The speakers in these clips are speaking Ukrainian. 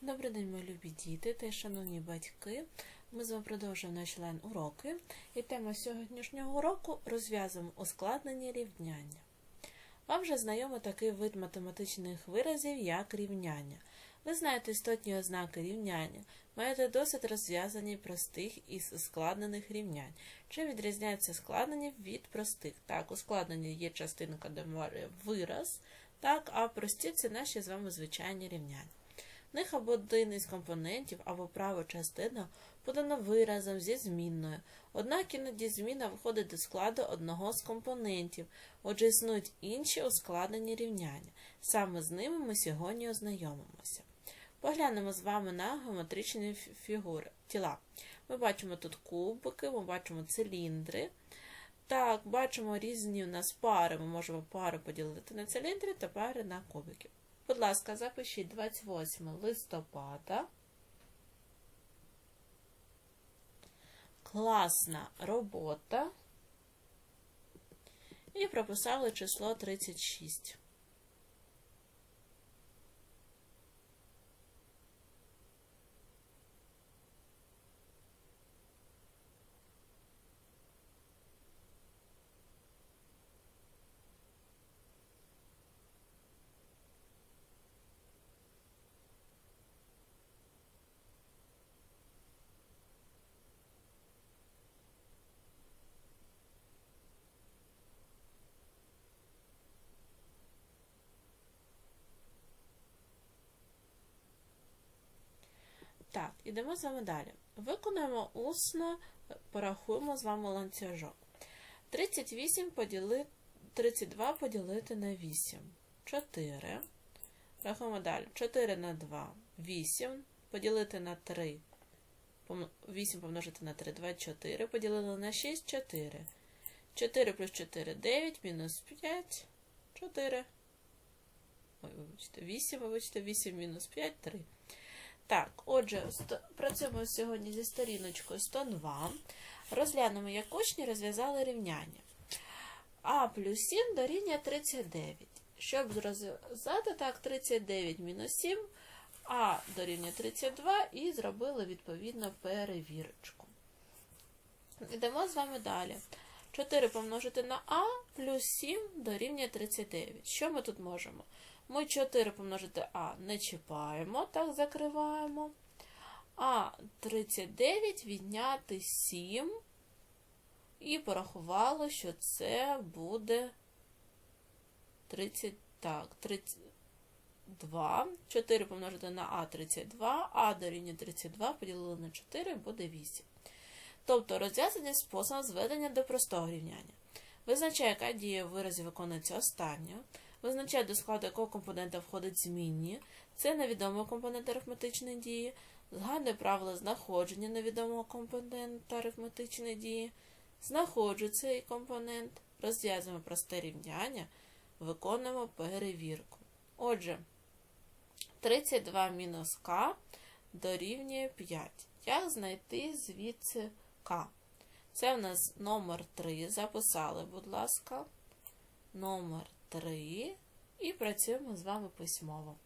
Добрий день, мої любі діти та шановні батьки. Ми з вами продовжуємо наші лайн уроки. І тема сьогоднішнього уроку розв'язуємо ускладнені рівняння. Вам вже знайомий такий вид математичних виразів, як рівняння. Ви знаєте істотні ознаки рівняння, маєте досить розв'язані простих і ускладнених рівнянь. Чи відрізняються складнені від простих? Так, ускладнені є частинка, де має вираз, так, а прості це наші з вами звичайні рівняння. Них або один із компонентів, або права частина подано виразом зі змінною. Однак іноді зміна входить до складу одного з компонентів, отже існують інші ускладнені рівняння. Саме з ними ми сьогодні ознайомимося. Поглянемо з вами на геометричні фігури, тіла. Ми бачимо тут кубики, ми бачимо циліндри. Так, бачимо різні у нас пари. Ми можемо пари поділити на циліндри та пари на кубики. Будь ласка, запишіть 28 листопада. Класна робота. І прописали число 36. Так, ідемо з вами далі. Виконаємо усно, порахуємо з вами ланцюжок. 38 поділи, 32 поділити на 8. 4. Рахуємо далі. 4 на 2. 8. Поділити на 3. 8 помножити на 3. 24. Поділили на 6. 4. 4 плюс 4 9. Мінус 5. 4. Ой, вибачте, 8, вибачте, 8 мінус 5, 3. Так, отже, працюємо сьогодні зі сторіночкою 102. Розглянемо, як учні розв'язали рівняння. А плюс 7 дорівнює 39. Щоб розв'язати так, 39 мінус 7, а дорівнює 32 і зробили відповідно перевірочку. Йдемо з вами далі. 4 помножити на А плюс 7 дорівнює 39. Що ми тут можемо? Ми 4 помножити А не чіпаємо, так закриваємо. А 39 відняти 7. І порахували, що це буде 30, так, 32. 4 помножити на А 32, А дорівнює 32 поділили на 4 буде 8. Тобто розв'язання способом зведення до простого рівняння. Визначає, яка дія в виразі виконується останньою. Визначає, до складу якого компонента входить змінні. Це невідомий компонент арифметичної дії. Згадує правила знаходження невідомого компонента арифметичної дії. Знаходжу цей компонент. Розв'язуємо просте рівняння. Виконуємо перевірку. Отже, 32 мінус к дорівнює 5. Як знайти звідси к? Це в нас номер 3. Записали, будь ласка. Номер 3. І працюємо з вами письмово.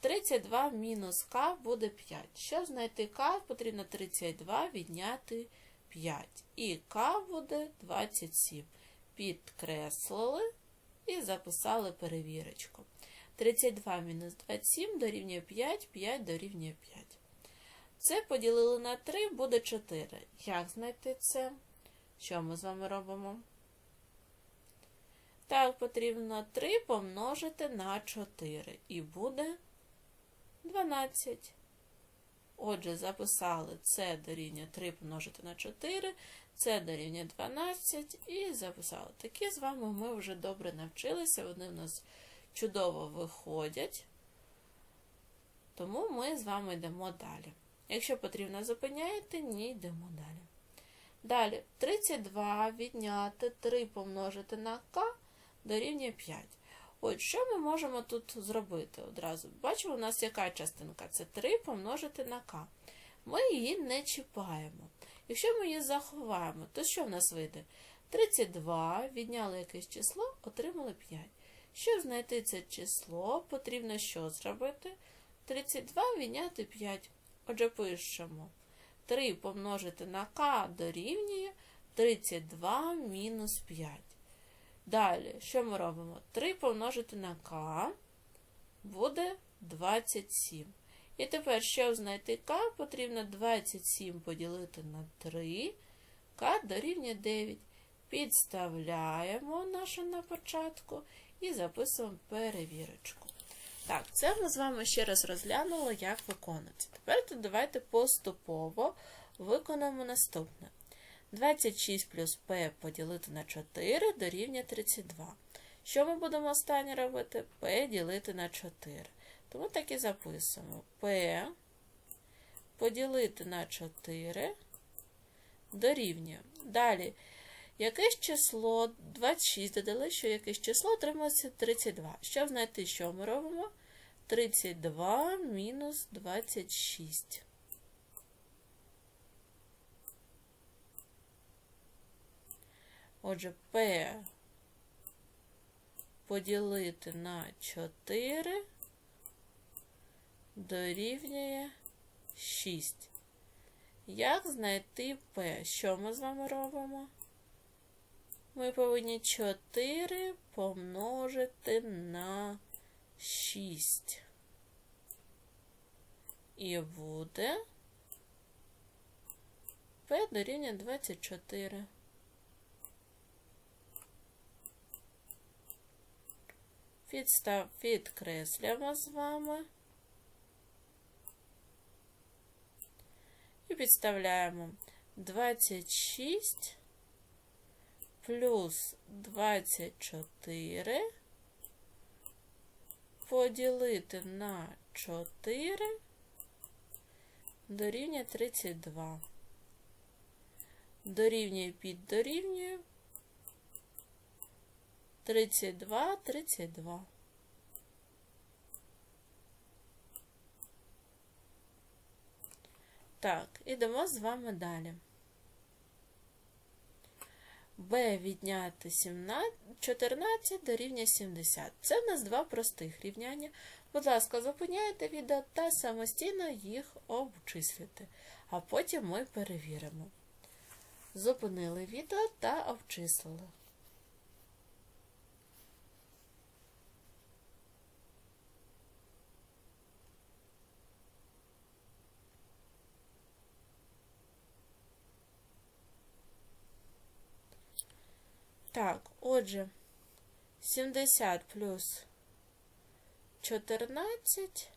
32 мінус к буде 5. Щоб знайти к, потрібно 32 відняти 5. І к буде 27. Підкреслили і записали перевірочку. 32 мінус 27 дорівнює 5, 5 дорівнює 5. Це поділили на 3, буде 4. Як знайти це? Що ми з вами робимо? Так, потрібно 3 помножити на 4. І буде 12. Отже, записали це дорівнює 3 помножити на 4, це дорівнює 12 і записали. Такі з вами ми вже добре навчилися, вони в нас чудово виходять. Тому ми з вами йдемо далі. Якщо потрібно зупиняєте, ні, йдемо далі. Далі, 32 відняти 3 помножити на k дорівнює 5. От що ми можемо тут зробити одразу? Бачимо, у нас яка частинка? Це 3 помножити на k. Ми її не чіпаємо. Якщо ми її заховаємо, то що в нас вийде? 32, відняли якесь число, отримали 5. Щоб знайти це число, потрібно що зробити? 32 відняти 5. Отже, пишемо. 3 помножити на k дорівнює 32 мінус 5. Далі, що ми робимо? 3 помножити на k буде 27. І тепер, щоб знайти k, потрібно 27 поділити на 3. k дорівнює 9. Підставляємо нашу на початку і записуємо перевірочку. Так, це ми з вами ще раз розглянули, як виконується. Тепер давайте поступово виконаємо наступне. 26 плюс p поділити на 4 дорівнює 32. Що ми будемо останнє робити? p ділити на 4. Тому так і записуємо. p поділити на 4 дорівнює. Далі. Якесь число 26 додали, що якесь число отрималося 32. Щоб знайти, що ми робимо? 32 мінус 26. Отже, P поділити на 4 дорівнює 6. Як знайти P? Що ми з вами робимо? Ми повинні 4 помножити на 6. І буде P дорівнює 24. Підстав підкреслюємо з вами. І підставляємо 26 плюс 24 поділити на 4 дорівнює 32. Дорівнює під дорівнює 32, 32. Так, ідемо з вами далі. b відняти 17, 14 дорівнює 70. Це в нас два простих рівняння. Будь ласка, зупиняйте відео та самостійно їх обчислюйте. А потім ми перевіримо. Зупинили відео та обчислили. Так, отже, 70 плюс 14.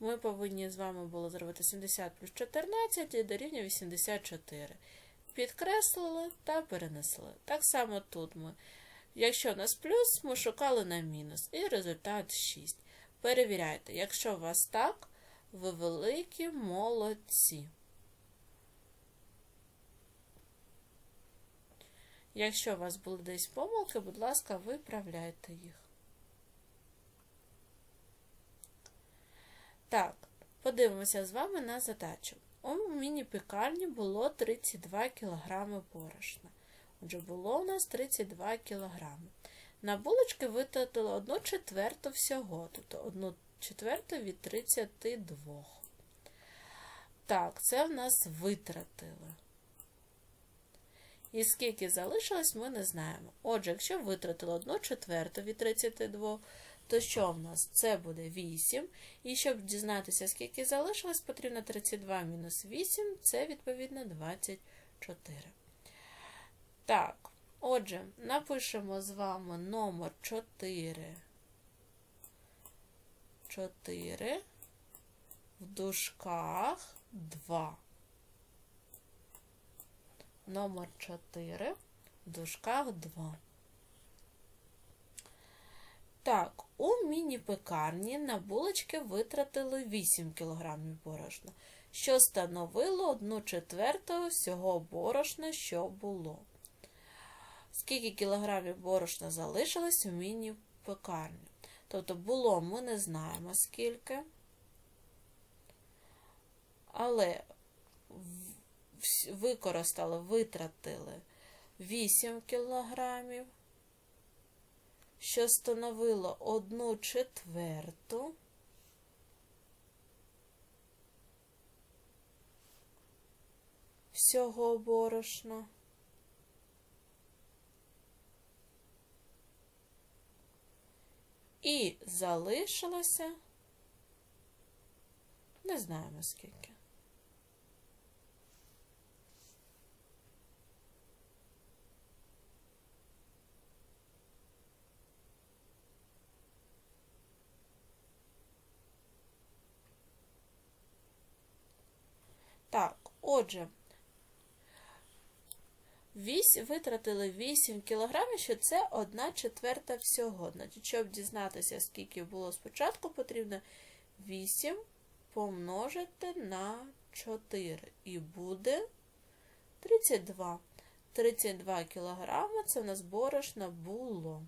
Ми повинні з вами було зробити 70 плюс 14 і дорівнює 84. Підкреслили та перенесли. Так само тут ми. Якщо у нас плюс, ми шукали на мінус. І результат 6. Перевіряйте, якщо у вас так, ви великі молодці. Якщо у вас були десь помилки, будь ласка, виправляйте їх. Так, подивимося з вами на задачу. У міні-пекарні було 32 кг борошна. Отже, було у нас 32 кг. На булочки витратили 1 четверту всього, тобто 1 четверту від 32. Так, це в нас витратили. І скільки залишилось, ми не знаємо. Отже, якщо витратили 1 четверту від 32, то що в нас? Це буде 8. І щоб дізнатися, скільки залишилось, потрібно 32 мінус 8, це відповідно 24. Так, отже, напишемо з вами номер 4. 4 в дужках 2 номер 4 в дужках 2. Так, у міні-пекарні на булочки витратили 8 кг борошна, що становило 1 четверту всього борошна, що було. Скільки кілограмів борошна залишилось у міні-пекарні? Тобто було, ми не знаємо скільки. Але використали, витратили 8 кілограмів, що становило 1 четверту. Всього борошна. І залишилося, не знаємо скільки. Так, отже, вісь, витратили 8 кілограмів, що це 1 четверта всього. Значить, щоб дізнатися, скільки було спочатку, потрібно 8 помножити на 4. І буде 32. 32 кілограми це в нас борошна було.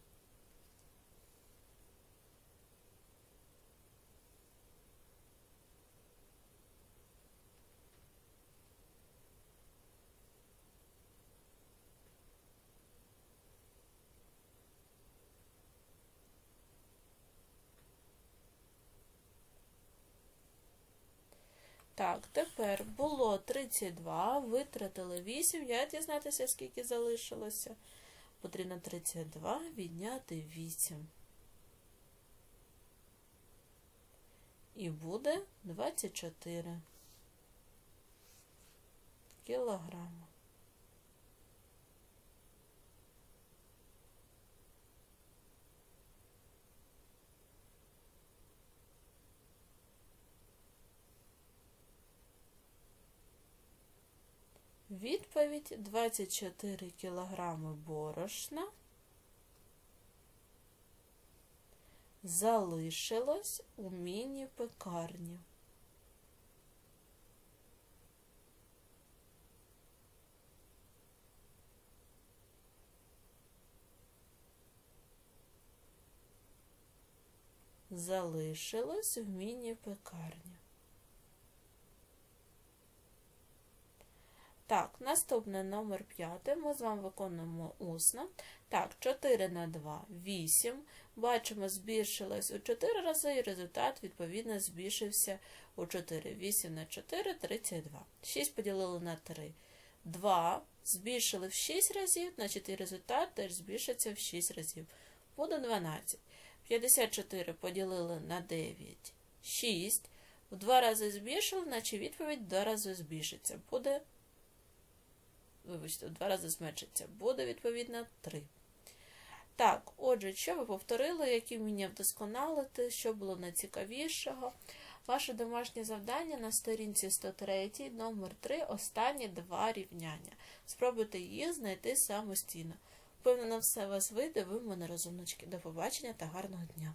Так, тепер було 32, витратили 8. Я дізнатися, скільки залишилося? Потрібно 32 відняти 8. І буде 24 кілограма. Відповідь 24 кілограми борошна залишилось у міні-пекарні. Залишилось в міні-пекарні. Так, наступний номер 5. Ми з вами виконуємо усно. Так, 4 на 2 8. Бачимо, збільшилось у 4 рази, і результат, відповідно, збільшився у 4. 8 на 4 32. 6 поділили на 3. 2 збільшили в 6 разів, значить і результат теж збільшиться в 6 разів. Буде 12. 54 поділили на 9. 6. В 2 рази збільшили, значить відповідь в 2 рази збільшиться. Буде вибачте, два рази зменшиться. Буде, відповідно, 3. Так, отже, що ви повторили, які вміння вдосконалити, що було найцікавішого. Ваше домашнє завдання на сторінці 103, номер 3, останні два рівняння. Спробуйте їх знайти самостійно. Впевнено, все у вас вийде, ви в мене розумнички. До побачення та гарного дня!